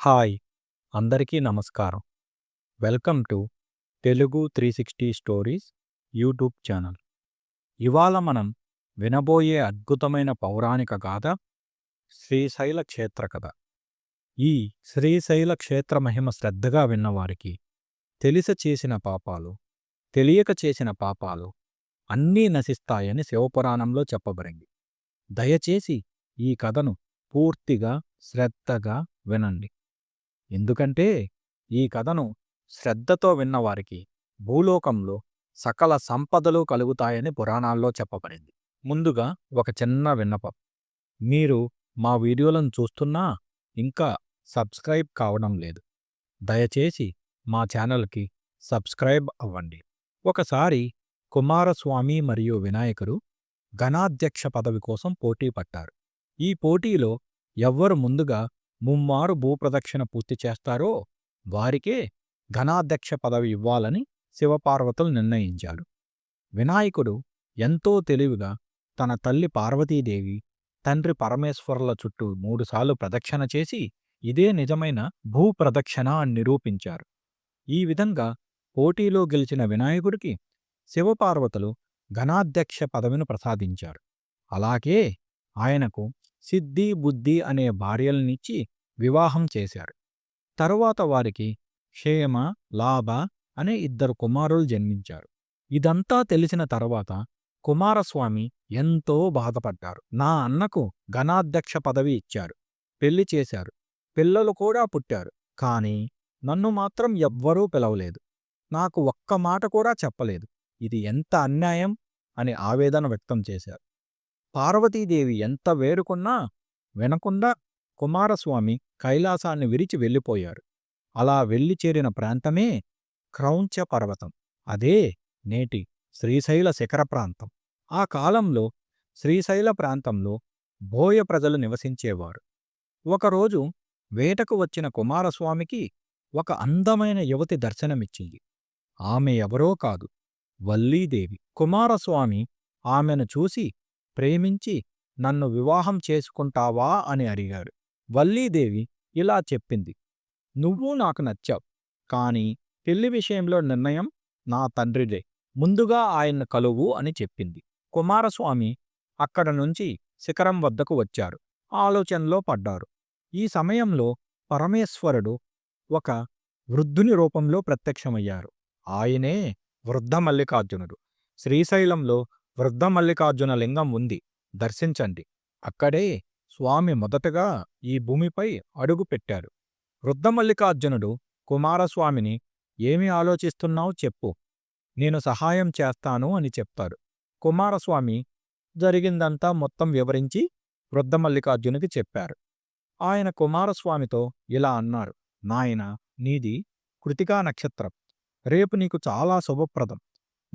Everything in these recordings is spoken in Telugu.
హాయ్ అందరికీ నమస్కారం. Welcome to Telugu three sixty stories YouTube channel. ఇవాళ మనం వినబోయే అద్భుతమైన పౌరాణిక గాథ శ్రీశైల క్షేత్ర కథ. ఈ శ్రీశైల క్షేత్ర మహిమ శ్రద్ధగా విన్నవారికి తెలిసి చేసిన పాపాలు తెలియక చేసిన పాపాలు అన్నీ నశిస్తాయని శివపురాణంలో చెప్పబడింది. దయచేసి ఈ కథను పూర్తిగా శ్రద్ధగా వినండి. ఎందుకంటే ఈ కథను శ్రద్ధతో విన్నవారికి భూలోకంలో సకల సంపదలు కలుగుతాయని పురాణాల్లో చెప్పబడింది. ముందుగా ఒక చిన్న విన్నపం. మీరు మా వీడియోలను చూస్తున్నా ఇంకా సబ్స్క్రైబ్ కావడం లేదు. దయచేసి మా ఛానల్కి సబ్స్క్రైబ్ అవ్వండి. ఒకసారి కుమారస్వామి మరియు వినాయకుడు ఘనాధ్యక్ష పదవి కోసం పోటీ పట్టారు. ఈ పోటీలో ఎవ్వరు ముందుగా ముమ్మారు భూప్రదక్షిణ పూర్తి చేస్తారో వారికే ఘనాధ్యక్ష పదవి ఇవ్వాలని శివపార్వతులు నిర్ణయించాడు వినాయకుడు ఎంతో తెలివిగా తన తల్లి పార్వతీదేవి తండ్రి పరమేశ్వరుల చుట్టూ మూడుసార్లు ప్రదక్షిణ చేసి ఇదే నిజమైన భూప్రదక్షిణ అని నిరూపించారు. ఈ విధంగా పోటీలో గెలిచిన వినాయకుడికి శివపార్వతులు ఘనాధ్యక్ష పదవిని ప్రసాదించారు. అలాగే ఆయనకు సిద్ధి బుద్ధి అనే భార్యలనిచ్చి వివాహం చేశారు. తరువాత వారికి క్షేమ లాభ అనే ఇద్దరు కుమారులు జన్మించారు. ఇదంతా తెలిసిన తరువాత కుమారస్వామి ఎంతో బాధపడ్డారు. నా అన్నకు ఘనాధ్యక్ష పదవి ఇచ్చారు. పెళ్ళి చేశారు. పిల్లలు కూడా పుట్టారు. కాని నన్ను మాత్రం ఎవ్వరూ పిలవలేదు. నాకు ఒక్క మాట కూడా చెప్పలేదు. ఇది ఎంత అన్యాయం అని ఆవేదన వ్యక్తం చేశారు. పార్వతీదేవి ఎంత వేరుకున్నా వినకుండా కుమారస్వామి కైలాసాన్ని విరిచి వెళ్ళిపోయారు. అలా వెళ్ళి చేరిన ప్రాంతమే క్రౌంచ పర్వతం. అదే నేటి శ్రీశైల శిఖర ప్రాంతం. ఆ కాలంలో శ్రీశైల ప్రాంతంలో భోయ ప్రజలు నివసించేవారు. ఒకరోజు వేటకు వచ్చిన కుమారస్వామికి ఒక అందమైన యువతి దర్శనమిచ్చింది. ఆమె ఎవరో కాదు వల్లీదేవి. కుమారస్వామి ఆమెను చూసి ప్రేమించి నన్ను వివాహం చేసుకుంటావా అని అడిగాడు. వల్లీదేవి ఇలా చెప్పింది. నువ్వు నాకు నచ్చావు. కాని పెళ్ళి విషయంలో నిర్ణయం నా తండ్రిదే. ముందుగా ఆయన్ను కలువు అని చెప్పింది. కుమారస్వామి అక్కడ నుంచి శిఖరం వద్దకు వచ్చారు. ఆలోచనలో పడ్డారు. ఈ సమయంలో పరమేశ్వరుడు ఒక వృద్ధుని రూపంలో ప్రత్యక్షమయ్యారు. ఆయనే వృద్ధ మల్లికార్జునుడు. శ్రీశైలంలో వృద్ధ మల్లికార్జున లింగం ఉంది. దర్శించండి. అక్కడే స్వామి మొదటగా ఈ భూమిపై అడుగు పెట్టారు. కుమారస్వామిని ఏమి ఆలోచిస్తున్నావు చెప్పు. నేను సహాయం చేస్తాను అని చెప్తారు. కుమారస్వామి జరిగిందంతా మొత్తం వివరించి వృద్ధమల్లికార్జునికి చెప్పారు. ఆయన కుమారస్వామితో ఇలా అన్నారు నాయన నీది కృతికా నక్షత్రం. రేపు నీకు చాలా శుభప్రదం.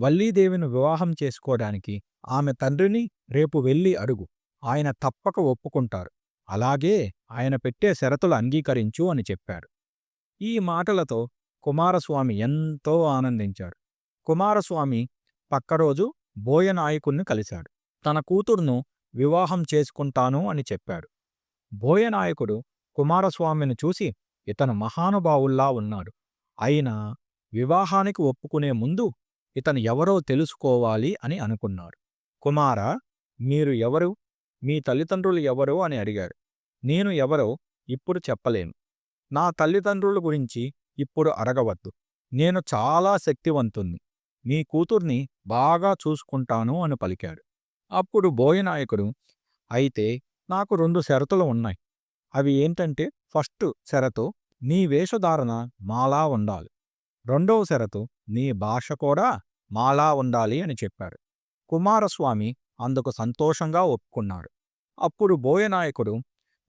వల్లీదేవిని వివాహం చేసుకోవడానికి ఆమె తండ్రిని రేపు వెళ్ళి అడుగు. ఆయన తప్పక ఒప్పుకుంటారు. అలాగే ఆయన పెట్టే షరతులు అంగీకరించు అని చెప్పాడు. ఈ మాటలతో కుమారస్వామి ఎంతో ఆనందించాడు. కుమారస్వామి పక్కరోజు బోయనాయకుణ్ణి కలిశాడు. తన కూతుర్ను వివాహం చేసుకుంటాను అని చెప్పాడు. బోయనాయకుడు కుమారస్వామిని చూసి ఇతను మహానుభావుల్లా ఉన్నాడు. అయినా వివాహానికి ఒప్పుకునే ముందు ఇతను ఎవరో తెలుసుకోవాలి అని అనుకున్నాడు. కుమారా మీరు ఎవరు? మీ తల్లిదండ్రులు ఎవరు? అని అడిగాడు. నేను ఎవరో ఇప్పుడు చెప్పలేను. నా తల్లిదండ్రుల గురించి ఇప్పుడు అడగవద్దు. నేను చాలా శక్తివంతుణ్ణి. మీ కూతుర్ని బాగా చూసుకుంటాను అని పలికాడు. అప్పుడు బోయనాయకుడు అయితే నాకు రెండు షరతులు ఉన్నాయి. అవి ఏంటంటే ఫస్ట్ షరతు నీ వేషధారణ మాలా ఉండాలి. రెండవ షరతు నీ భాష కూడా మాలా ఉండాలి అని చెప్పారు. కుమారస్వామి అందుకు సంతోషంగా ఒప్పుకున్నాడు అప్పుడు బోయనాయకుడు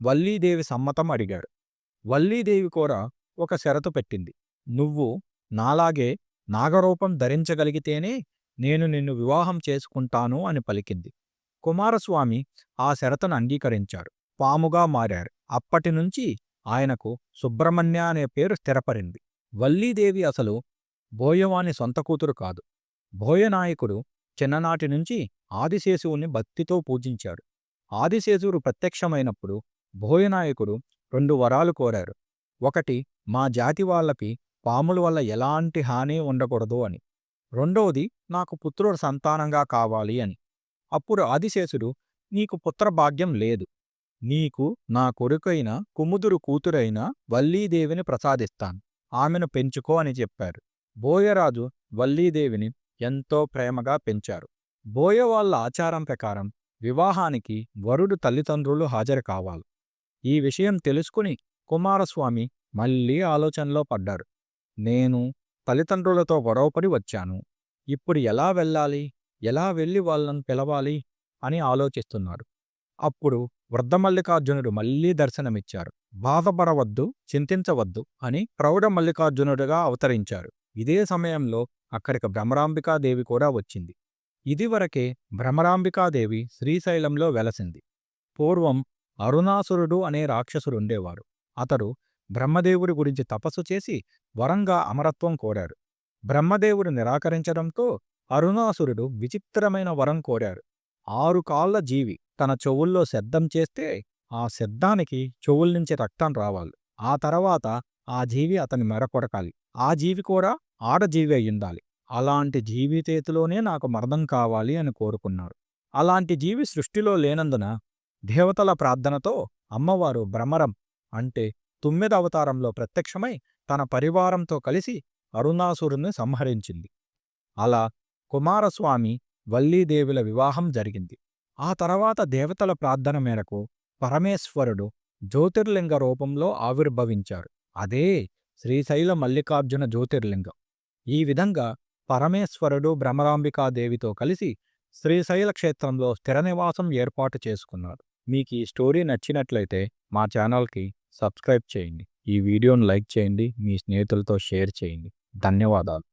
వల్లీదేవి సమ్మతం అడిగాడు. వల్లీదేవి కూడా ఒక షరతు పెట్టింది. నువ్వు నాలాగే నాగరూపం ధరించగలిగితేనే నేను నిన్ను వివాహం చేసుకుంటాను అని పలికింది. కుమారస్వామి ఆ షరతును అంగీకరించాడు పాముగా మారారు. అప్పటినుంచి ఆయనకు సుబ్రహ్మణ్య అనే పేరు స్థిరపడింది. వల్లీదేవి అసలు బోయవాని సొంత కూతురు కాదు. బోయనాయకుడు చిన్ననాటి నుంచి ఆదిశేషువుని భక్తితో పూజించాడు. ఆదిశేషువుడు ప్రత్యక్షమైనప్పుడు భోయనాయకుడు రెండు వరాలు కోరారు. ఒకటి మా జాతి వాళ్ళకి పాముల వల్ల ఎలాంటి హాని ఉండకూడదు అని. రెండవది నాకు పుత్రుడు సంతానంగా కావాలి అని. అప్పుడు ఆదిశేషుడు నీకు పుత్రభాగ్యం లేదు. నీకు నా కొడుకైన కుముదురు కూతురైన వల్లీదేవిని ప్రసాదిస్తాను. ఆమెను పెంచుకో అని చెప్పారు. బోయరాజు వల్లీదేవిని ఎంతో ప్రేమగా పెంచారు. బోయ వాళ్ళ ఆచారం ప్రకారం వివాహానికి వరుడు తల్లిదండ్రులు హాజరు కావాలి. ఈ విషయం తెలుసుకుని కుమారస్వామి మళ్ళీ ఆలోచనలో పడ్డారు. నేను తల్లిదండ్రులతో గొడవపడి వచ్చాను. ఇప్పుడు ఎలా వెళ్ళాలి? ఎలా వెళ్ళి వాళ్ళను పిలవాలి? అని ఆలోచిస్తున్నారు. అప్పుడు వృద్ధమల్లికార్జునుడు మళ్ళీ దర్శనమిచ్చారు. బాధపడవద్దు చింతించవద్దు అని ప్రౌఢ మల్లికార్జునుడుగా అవతరించారు. ఇదే సమయంలో అక్కడికి భ్రమరాంబికాదేవి కూడా వచ్చింది. ఇదివరకే భ్రమరాంబికాదేవి శ్రీశైలంలో వెలసింది. పూర్వం అరుణాసురుడు అనే రాక్షసుడుండేవాడు అతడు బ్రహ్మదేవుడి గురించి తపస్సు చేసి వరంగా అమరత్వం కోరారు. బ్రహ్మదేవుడు నిరాకరించడంతో అరుణాసురుడు విచిత్రమైన వరం కోరారు. ఆరు కాళ్ళ జీవి తన చెవుల్లో శబ్దం చేస్తే ఆ శబ్దానికి చెవుల్నుంచి రక్తం రావాలి. ఆ తర్వాత ఆ జీవి అతని మెరకొడకాలి ఆ జీవి కూడా ఆడజీవి అయ్యుండాలి. అలాంటి జీవి చేతిలోనే నాకు మరణం కావాలి అని కోరుకున్నాడు. అలాంటి జీవి సృష్టిలో లేనందున దేవతల ప్రార్థనతో అమ్మవారు భ్రమరం అంటే తుమ్మిదవతారంలో ప్రత్యక్షమై తన పరివారంతో కలిసి అరుణాసురుని సంహరించింది. అలా కుమారస్వామి వల్లీదేవుల వివాహం జరిగింది. ఆ తర్వాత దేవతల ప్రార్థన మేరకు పరమేశ్వరుడు జ్యోతిర్లింగ రూపంలో ఆవిర్భవించారు. అదే శ్రీశైల మల్లికార్జున జ్యోతిర్లింగం. ఈ విధంగా పరమేశ్వరుడు భ్రమరాంబికాదేవితో కలిసి శ్రీశైల క్షేత్రంలో స్థిర నివాసం ఏర్పాటు చేసుకున్నారు. మీకు ఈ స్టోరీ నచ్చినట్లయితే మా ఛానల్కి సబ్స్క్రైబ్ చేయండి. ఈ వీడియోను లైక్ చేయండి. మీ స్నేహితులతో షేర్ చేయండి. ధన్యవాదాలు.